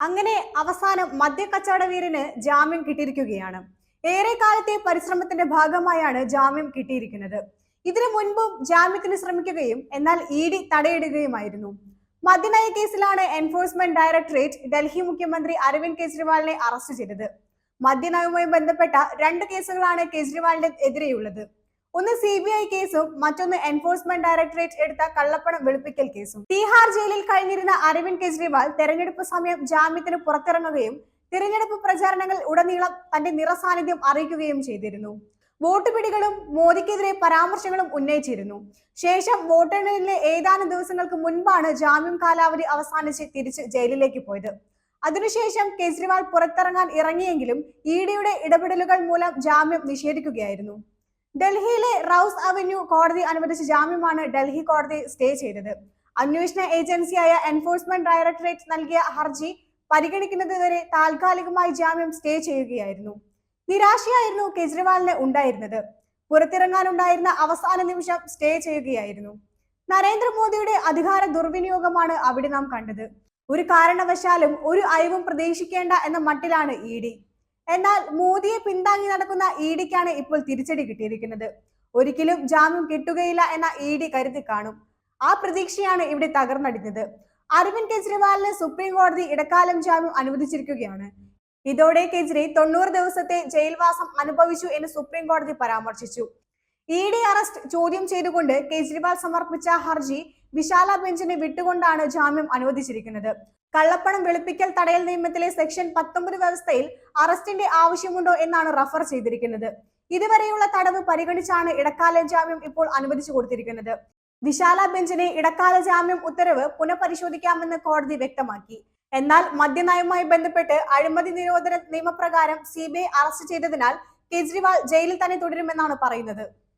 അങ്ങനെ അവസാനം മദ്യക്കച്ചവട വീരന് ജാമ്യം കിട്ടിയിരിക്കുകയാണ്. ഏറെ കാലത്തെ പരിശ്രമത്തിന്റെ ഭാഗമായാണ് ജാമ്യം കിട്ടിയിരിക്കുന്നത്. ഇതിനു മുൻപും ജാമ്യത്തിന് ശ്രമിക്കുകയും എന്നാൽ ഇ ഡി തടയിടുകയുമായിരുന്നു. മദ്യനയ കേസിലാണ് എൻഫോഴ്സ്മെന്റ് ഡയറക്ടറേറ്റ് ഡൽഹി മുഖ്യമന്ത്രി അരവിന്ദ് കെജ്രിവാളിനെ അറസ്റ്റ് ചെയ്തത്. മദ്യനയവുമായി ബന്ധപ്പെട്ട രണ്ട് കേസുകളാണ് കെജ്രിവാളിന്റെ എതിരെയുള്ളത്. ഒന്ന് സി ബി ഐ കേസും മറ്റൊന്ന് എൻഫോഴ്സ്മെന്റ് ഡയറക്ടറേറ്റ് എടുത്ത കള്ളപ്പണം വെളുപ്പിക്കൽ കേസും. തീഹാർ ജയിലിൽ കഴിഞ്ഞിരുന്ന അരവിന്ദ് കെജ്രിവാൾ തെരഞ്ഞെടുപ്പ് സമയം ജാമ്യത്തിന് പുറത്തിറങ്ങുകയും തിരഞ്ഞെടുപ്പ് പ്രചാരണങ്ങൾ ഉടനീളം തന്റെ നിറസാന്നിധ്യം അറിയിക്കുകയും ചെയ്തിരുന്നു. വോട്ട് പിടികളും മോദിക്കെതിരെ പരാമർശങ്ങളും ഉന്നയിച്ചിരുന്നു. ശേഷം വോട്ടെണ്ണലിലെ ഏതാനും ദിവസങ്ങൾക്ക് മുൻപാണ് ജാമ്യം കാലാവധി അവസാനിച്ച് തിരിച്ച് ജയിലിലേക്ക് പോയത്. അതിനുശേഷം കെജ്രിവാൾ പുറത്തിറങ്ങാൻ ഇറങ്ങിയെങ്കിലും ഇ ഡിയുടെ ഇടപെടലുകൾ മൂലം ജാമ്യം നിഷേധിക്കുകയായിരുന്നു. ഡൽഹിയിലെ റൌസ് അവന്യൂ കോടതി അനുവദിച്ച ജാമ്യമാണ് ഡൽഹി കോടതി സ്റ്റേ ചെയ്തത്. അന്വേഷണ ഏജൻസിയായ എൻഫോഴ്സ്മെന്റ് ഡയറക്ടറേറ്റ് നൽകിയ ഹർജി പരിഗണിക്കുന്നതുവരെ താൽക്കാലികമായി ജാമ്യം സ്റ്റേ ചെയ്യുകയായിരുന്നു. നിരാശയായിരുന്നു കെജ്രിവാളിന് ഉണ്ടായിരുന്നത്. പുറത്തിറങ്ങാനുണ്ടായിരുന്ന അവസാന നിമിഷം സ്റ്റേ ചെയ്യുകയായിരുന്നു. നരേന്ദ്രമോദിയുടെ അധികാര ദുർവിനിയോഗമാണ് അവിടെ നാം കണ്ടത്. ഒരു കാരണവശാലും ഒരു അയവും പ്രതീക്ഷിക്കേണ്ട എന്ന മട്ടിലാണ് ഇ ഡി. എന്നാൽ മോദിയെ പിന്താങ്ങി നടക്കുന്ന ഇ ഡിക്കാണ് ഇപ്പോൾ തിരിച്ചടി കിട്ടിയിരിക്കുന്നത്. ഒരിക്കലും ജാമ്യം കിട്ടുകയില്ല എന്ന ഇ ഡി കരുതി കാണും. ആ പ്രതീക്ഷയാണ് ഇവിടെ തകർന്നടിഞ്ഞത്. അരവിന്ദ് കെജ്രിവാളിന് സുപ്രീം കോടതി ഇടക്കാലം ജാമ്യം അനുവദിച്ചിരിക്കുകയാണ്. ഇതോടെ കെജ്രി തൊണ്ണൂറ് ദിവസത്തെ ജയിൽവാസം അനുഭവിച്ചു എന്ന് സുപ്രീം കോടതി പരാമർശിച്ചു. ഇ ഡി അറസ്റ്റ് ചോദ്യം ചെയ്തുകൊണ്ട് കേജ്രിവാൾ സമർപ്പിച്ച ഹർജി വിശാല ബെഞ്ചിനെ വിട്ടുകൊണ്ടാണ് ജാമ്യം അനുവദിച്ചിരിക്കുന്നത്. കള്ളപ്പണം വെളുപ്പിക്കൽ തടയൽ നിയമത്തിലെ സെക്ഷൻ പത്തൊമ്പത് വ്യവസ്ഥയിൽ അറസ്റ്റിന്റെ ആവശ്യമുണ്ടോ എന്നാണ് റഫർ ചെയ്തിരിക്കുന്നത്. ഇതുവരെയുള്ള തടവ് പരിഗണിച്ചാണ് ഇടക്കാല ജാമ്യം ഇപ്പോൾ അനുവദിച്ചു കൊടുത്തിരിക്കുന്നത്. വിശാല ബെഞ്ചിനെ ഇടക്കാല ജാമ്യം ഉത്തരവ് പുനഃപരിശോധിക്കാമെന്ന് കോടതി വ്യക്തമാക്കി. എന്നാൽ മദ്യനയവുമായി ബന്ധപ്പെട്ട് അഴിമതി നിരോധന നിയമപ്രകാരം സി അറസ്റ്റ് ചെയ്തതിനാൽ കേജ്രിവാൾ ജയിലിൽ തന്നെ തുടരുമെന്നാണ് പറയുന്നത്.